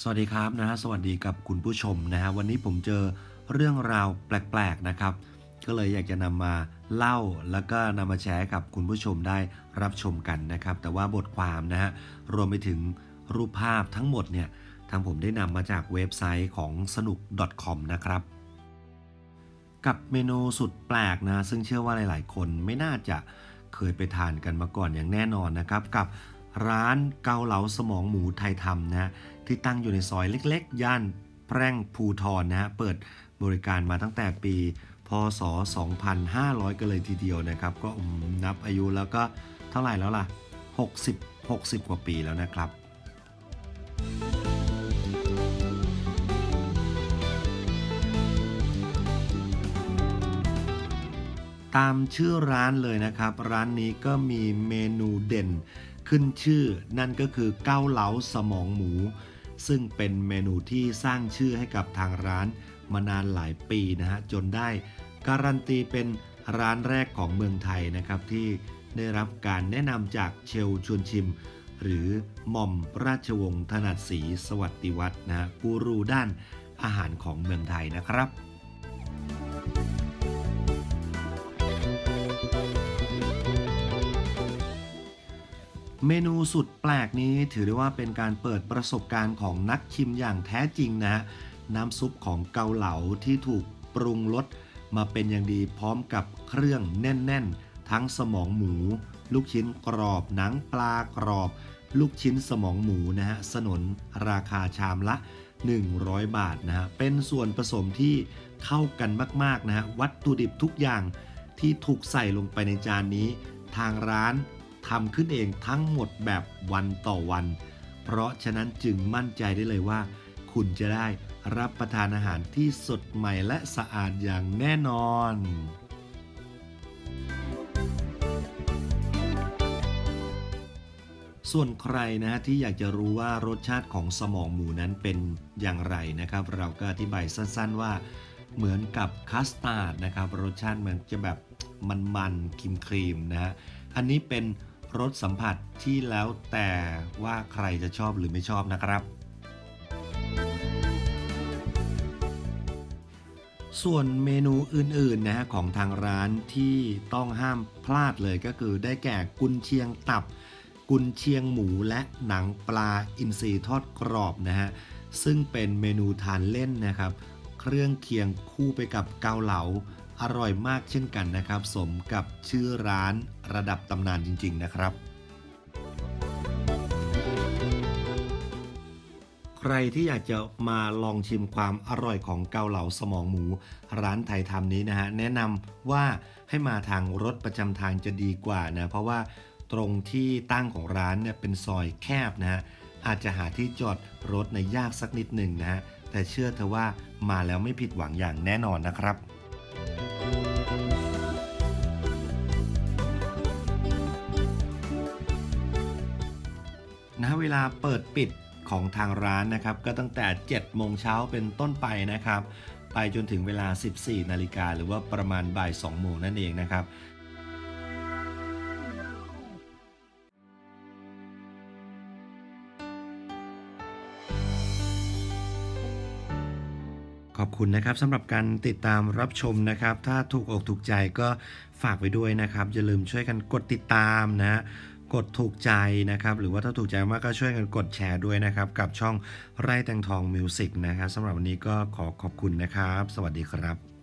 สวัสดีครับนะฮะสวัสดีกับคุณผู้ชมนะฮะวันนี้ผมเจอเรื่องราวแปลกๆนะครับ ก็เลยอยากจะนำมาเล่าแล้วก็นำมาแชร์กับคุณผู้ชมได้รับชมกันนะครับ แต่ว่าบทความนะฮะรวมไปถึงรูปภาพทั้งหมดเนี่ยทางผมได้นำมาจากเว็บไซต์ของสนุก .com นะครับ กับเมนูสุดแปลกนะซึ่งเชื่อว่าหลาย ๆ คนไม่น่าจะเคยไปทานกันมาก่อนอย่างแน่นอนนะครับ กับ ร้านเกาเหลาสมองหมูไทยทำนะฮะที่ตั้งอยู่ในซอยเล็กๆ ย่านแพร่งภูทรนะฮะเปิดบริการมาตั้งแต่ปี พศ 2500 กันเลยทีเดียวนะครับ ก็นับอายุแล้วก็เท่าไหร่แล้วล่ะ 60 60 กว่าปีแล้วนะครับตามชื่อร้านเลยนะครับ ร้านนี้ก็มีเมนูเด่น ขึ้นชื่อ นั่นก็คือเก้าเหลาสมองหมู ซึ่งเป็นเมนูที่สร้างชื่อให้กับทางร้านมานานหลายปีนะฮะจนได้การันตีเป็นร้านแรกของเมืองไทยนะครับที่ได้รับการแนะนำจากเชลชวนชิม หรือหม่อมราชวงศ์ถนัดศรีสวัสดิวัฒน์นะฮะกูรูด้านอาหารของเมืองไทยนะครับ เมนูสุดแปลกนี้ถือได้ว่าเป็นการเปิดประสบการณ์ของนักชิมอย่างแท้จริงนะฮะน้ำซุปของเกาเหลาที่ถูกปรุงรสมาเป็นอย่างดีพร้อมกับเครื่องแน่น ๆ ทั้งสมองหมู ลูกชิ้นกรอบหนังปลากรอบ ลูกชิ้นสมองหมูนะฮะสนนราคาชามละ 100 บาทนะฮะเป็นส่วนผสมที่เข้ากันมาก ๆ นะฮะวัตถุดิบทุกอย่างที่ถูกใส่ลงไปในจานนี้ ทางร้าน ทำขึ้นเองทั้งหมดแบบวันต่อวัน เพราะฉะนั้นจึงมั่นใจได้เลยว่า คุณจะได้รับประทานอาหารที่สดใหม่และสะอาดอย่างแน่นอนส่วนใครนะฮะที่อยากจะรู้ว่ารสชาติของสมองหมูนั้นเป็นอย่างไรนะครับ เราก็อธิบายสั้นๆว่า เหมือนกับคัสตาร์ดนะครับรสชาติมันจะแบบมันๆครีมครีมๆนะฮะอันนี้เป็น รสสัมผัสที่แล้วแต่ว่าใครจะชอบหรือไม่ชอบนะครับ ส่วนเมนูอื่นๆนะฮะของทางร้านที่ต้องห้ามพลาดเลยก็คือได้แก่กุนเชียงตับ กุนเชียงหมูและหนังปลาอินทรีทอดกรอบนะฮะซึ่งเป็นเมนูทานเล่นนะครับ เครื่องเคียงคู่ไปกับเกาเหลา อร่อยมากเช่นกันนะครับ สมกับชื่อร้านระดับตำนานจริง ๆ นะครับ ใครที่อยากจะมาลองชิมความอร่อยของเกาเหลาสมองหมู ร้านไทยทำนี้นะฮะแนะนำว่าให้มาทางรถประจำทางจะดีกว่านะเพราะว่าตรงที่ตั้งของร้านเนี่ยเป็นซอยแคบนะฮะอาจจะหาที่จอดรถในยากสักนิดหนึ่งนะฮะแต่เชื่อเถอว่ามาแล้วไม่ผิดหวังอย่างแน่นอนนะครับ นะเวลาเปิดปิดของทางร้านนะครับ ก็ตั้งแต่ 7 โมงเช้าเป็นต้นไปนะครับ ไปจนถึงเวลา 14 นาฬิกาหรือว่าประมาณบ่าย 2 โมงนั่นเองนะครับ อบคุณนะครับสำหรับการติดตามรับชมนะครับ ถ้าถูกอกถูกใจก็ฝากไว้ด้วยนะครับอย่าลืมช่วยกันกดติดตามนะกดถูกใจนะครับ หรือว่าถ้าถูกใจมากก็ช่วยกันกดแชร์ด้วยนะครับ กับช่องไร่แตงทองมิวสิกนะครับสำหรับวันนี้ก็ขอขอบคุณนะครับ สวัสดีครับ